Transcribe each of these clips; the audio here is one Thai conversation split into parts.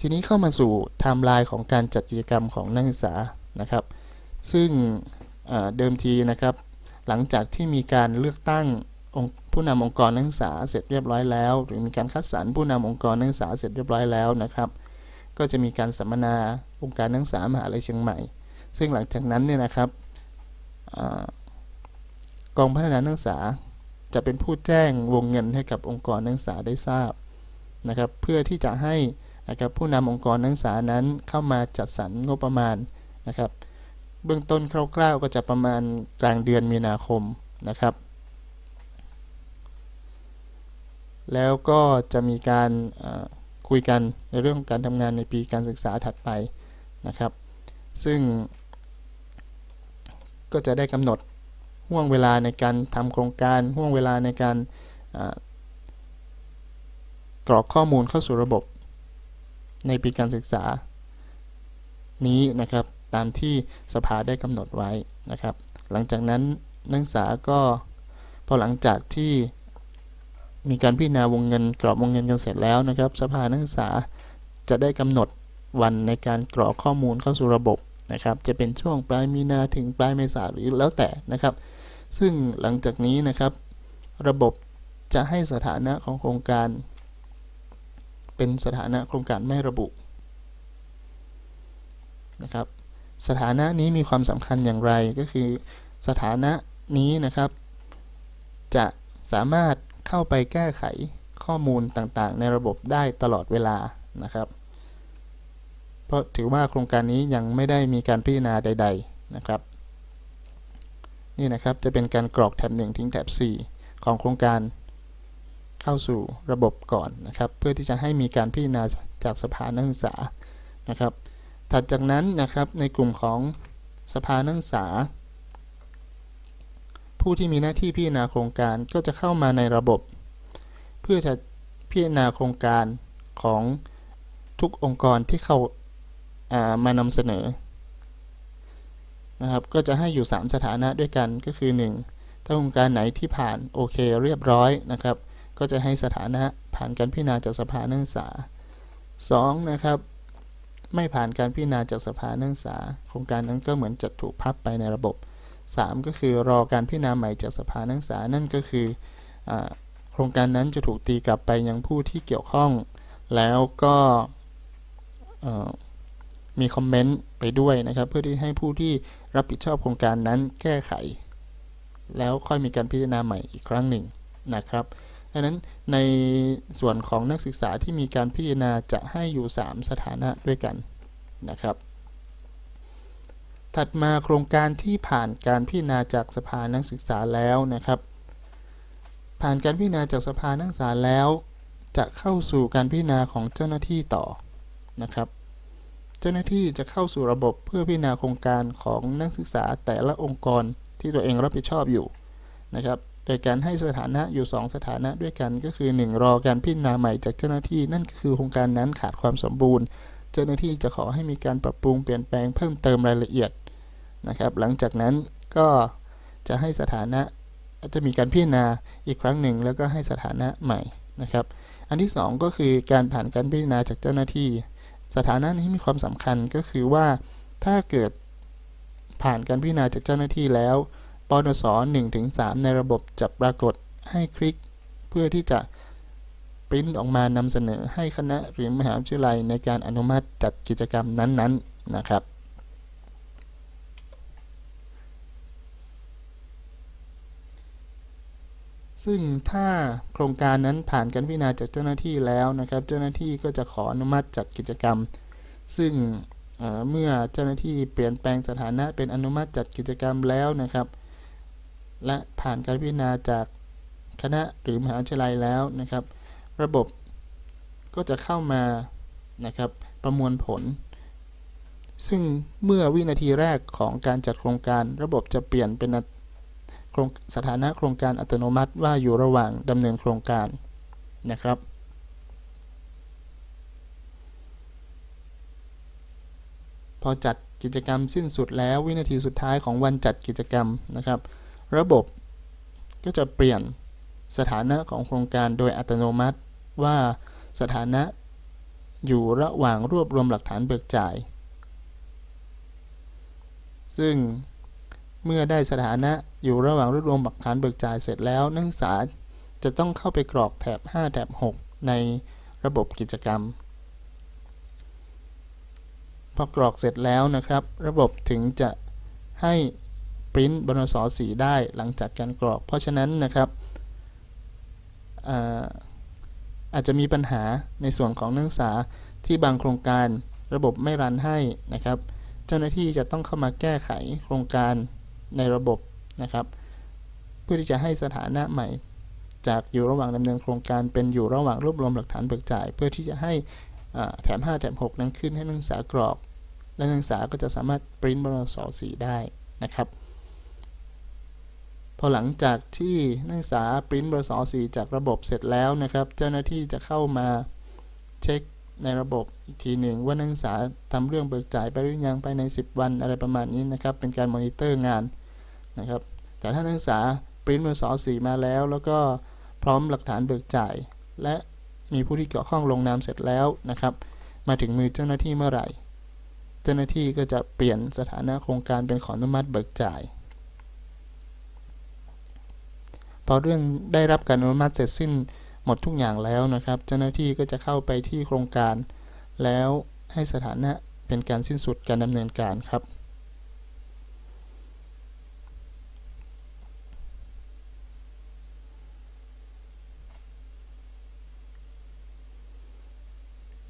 ทีนี้เข้ามาสู่ไทม์ไลน์ของการจัดกิจกรรมของนักศึกษานะครับ ซึ่งเดิมทีนะครับ หลังจากที่มีการเลือกตั้งองผู้นำองค์กรนักศึกษาเสร็จเรียบร้อยแล้ว หรือมีการคัดสรรผู้นำองค์กรนักศึกษาเสร็จเรียบร้อยแล้วนะครับ ก็จะมีการสัมมนาองค์การนักศึกษามหาลัยเชียงใหม่ ซึ่งหลังจากนั้นเนี่ยนะครับอกองพัฒนานักศึกษาจะเป็นผู้แจ้งวงเงินให้กับองค์กรนักศึกษาได้ทราบนะครับ เพื่อที่จะให้ นะครับผู้นำองค์กรนักศึกษานั้นเข้ามาจัดสรรงบประมาณนะครับ เบื้องต้นคร่าวๆก็จะประมาณกลางเดือนมีนาคมนะครับ แล้วก็จะมีการคุยกันในเรื่องการทำงานในปีการศึกษาถัดไปนะครับ ซึ่ง ก็จะได้กำหนดห่วงเวลาในการทำโครงการห่วงเวลาในการกรอกข้อมูลเข้าสู่ระบบ ในปีการศึกษา นี้นะครับตามที่สภาได้กำหนดไว้นะครับ หลังจากนั้นนักศึกษาก็พอหลังจากที่มีการพิจารณาวงเงินกรอบวงเงินกันเสร็จแล้วนะครับ สภานักศึกษาจะได้กำหนดวันในการกรอกข้อมูลเข้าสู่ระบบนะครับ จะเป็นช่วงปลายมีนาถึงปลายเมษาหรือแล้วแต่นะครับ ซึ่งหลังจากนี้นะครับ ระบบจะให้สถานะของโครงการ เป็นสถานะโครงการไม่ระบุนะครับ สถานะนี้มีความสำคัญอย่างไรก็คือสถานะนี้นะครับ จะสามารถเข้าไปแก้ไขข้อมูลต่างๆ ในระบบได้ตลอดเวลานะครับ เพราะถือว่าโครงการนี้ยังไม่ได้มีการพิจารณาใด ๆนะครับ นี่นะครับจะเป็นการกรอกแถบ1ถึงแถบ4 ของโครงการ เข้าสู่ระบบก่อนนะครับ เพื่อที่จะให้มีการพิจารณาจากสภานักศึกษานะครับ ถัดจากนั้นนะครับในกลุ่มของสภานักศึกษา ผู้ที่มีหน้าที่พิจารณาโครงการก็จะเข้ามาในระบบ เพื่อจะพิจารณาโครงการของทุกองค์กรที่เข้ามานำเสนอนะครับก็จะให้อยู่ 3 สถานะด้วยกันก็คือ 1 ถ้าโครงการไหนที่ผ่านโอเคเรียบร้อยนะครับ ก็จะให้สถานะผ่านการพิจารณาจากสภานักศึกษา 2. นะครับไม่ผ่านการพิจารณาจากสภานักศึกษา โครงการนั้นก็เหมือนจะถูกพับไปในระบบ 3 ก็คือรอการพิจารณาใหม่จากสภานักศึกษา นั่นก็คืออโครงการนั้นจะถูกตีกลับไปยังผู้ที่เกี่ยวข้อง แล้วก็มีคอมเมนต์ไปด้วยนะครับ เพื่อที่ให้ผู้ที่รับผิดชอบโครงการนั้นแก้ไข แล้วค่อยมีการพิจารณาใหม่อีกครั้งหนึ่งนะครับ ดังนั้นในส่วนของนักศึกษาที่มีการพิจารณาจะให้อยู่ 3 สถานะด้วยกันนะครับ ถัดมาโครงการที่ผ่านการพิจารณาจากสภานักศึกษาแล้วนะครับ ผ่านการพิจารณาจากสภานักศึกษาแล้ว จะเข้าสู่การพิจารณาของเจ้าหน้าที่ต่อนะครับ เจ้าหน้าที่จะเข้าสู่ระบบเพื่อพิจารณาโครงการของนักศึกษาแต่ละองค์กรที่ตัวเองรับผิดชอบอยู่นะครับ โดยการให้สถานะอยู่ 2 สถานะด้วยกันก็คือ 1 รอการพิจารณาใหม่จากเจ้าหน้าที่นั่นก็คือโครงการนั้นขาดความสมบูรณ์ เจ้าหน้าที่จะขอให้มีการปรับปรุงเปลี่ยนแปลงเพิ่มเติมรายละเอียดนะครับ หลังจากนั้นก็จะให้สถานะจะมีการพิจารณาอีกครั้งหนึ่ง แล้วก็ให้สถานะใหม่นะครับ อันที่ 2 ก็คือการผ่านการพิจารณาจากเจ้าหน้าที่ สถานะนี้มีความสำคัญก็คือว่าถ้าเกิดผ่านการพิจารณาจากเจ้าหน้าที่แล้ว ปนส1-3 ในระบบจะปรากฏให้คลิก เพื่อที่จะปริ้นออกมานำเสนอให้คณะหรือมหาวิทยาลัยในการอนุมัติจัดกิจกรรมนั้นๆนนนะครับ ซึ่งถ้าโครงการนั้นผ่านการพิจารณาจากเจ้าหน้าที่แล้วนะครับ เจ้าหน้าที่ก็จะขออนุมัติจัดกิจกรรม ซึ่งเมื่อเจ้าหน้าที่เปลี่ยนแปลงสถานะเป็นอนุมัติจัดกิจกรรมแล้วนะครับ และผ่านการพิจารณาจากคณะหรือมหาวิทยาลัยแล้วนะครับ ระบบก็จะเข้ามานะครับประมวลผล ซึ่งเมื่อวินาทีแรกของการจัดโครงการ ระบบจะเปลี่ยนเป็นสถานะโครงการอัตโนมัติว่าอยู่ระหว่างดำเนินโครงการนะครับ พอจัดกิจกรรมสิ้นสุดแล้ววินาทีสุดท้ายของวันจัดกิจกรรมนะครับ ระบบก็จะเปลี่ยนสถานะของโครงการโดยอัตโนมัติว่าสถานะอยู่ระหว่างรวบรวมหลักฐานเบิกจ่าย ซึ่งเมื่อได้สถานะอยู่ระหว่างรวบรวมหลักฐานเบิกจ่ายเสร็จแล้ว นักศึกษาจะต้องเข้าไปกรอกแถบ 5 แถบ 6 ในระบบกิจกรรม พอกรอกเสร็จแล้วนะครับ ระบบถึงจะให้ ปริ้นบนสสีได้หลังจากการกรอก เพราะฉะนั้นนะครับอาอาจจะมีปัญหาในส่วนของนักศึกษาที่บางโครงการระบบไม่รันให้นะครับ เจ้าหน้าที่จะต้องเข้ามาแก้ไขโครงการในระบบนะครับ เพื่อที่จะให้สถานะใหม่ จากอยู่ระหว่างดำเนินโครงการเป็นอยู่ระหว่างรวบรวมหลักฐานเบิกจ่าย เพื่อที่จะให้แถม 5 แถม 6 นั้นขึ้นให้นักศึกษากรอก และนักศึกษาก็จะสามารถปริ้นบนสสีได้นะครับ พอหลังจากที่นักศึกษาปริ้นบนสสีจากระบบเสร็จแล้วนะครับ เจ้าหน้าที่จะเข้ามาเช็คในระบบอีกทีหนึ่งว่านักศึกษาทำเรื่องเบิกจ่ายไปหรือยังภายใน 10 วันอะไรประมาณนี้นะครับ เป็นการมอนิเตอร์งานนะครับ แต่ถ้านักศึกษาปริ้นบนสสีมาแล้ว แล้วก็พร้อมหลักฐานเบิกจ่าย และมีผู้ที่เกี่ยวข้องลงนามเสร็จแล้วนะครับ มาถึงมือเจ้าหน้าที่เมื่อไหร่ เจ้าหน้าที่ก็จะเปลี่ยนสถานะโครงการเป็นขออนุมัติเบิกจ่าย พอเรื่องได้รับการอนุมัติเสร็จสิ้นหมดทุกอย่างแล้วนะครับ เจ้าหน้าที่ก็จะเข้าไปที่โครงการ แล้วให้สถานะเป็นการสิ้นสุดการดำเนินการครับ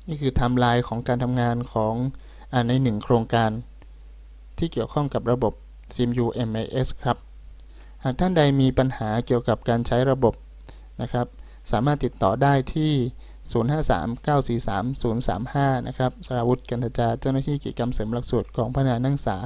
นี่คือไทม์ไลน์ของการทำงานของอในหนึ่งโครงการ ที่เกี่ยวข้องกับระบบ CMU MIS ครับ หากท่านใดมีปัญหาเกี่ยวกับการใช้ระบบนะครับ สามารถติดต่อได้ที่ 053-943-035 นะครับสราวุฒิกันทจาเจ้าหน้าที่กิจกรรมเสริมหลักสูตรของพนักงานนักศึกษา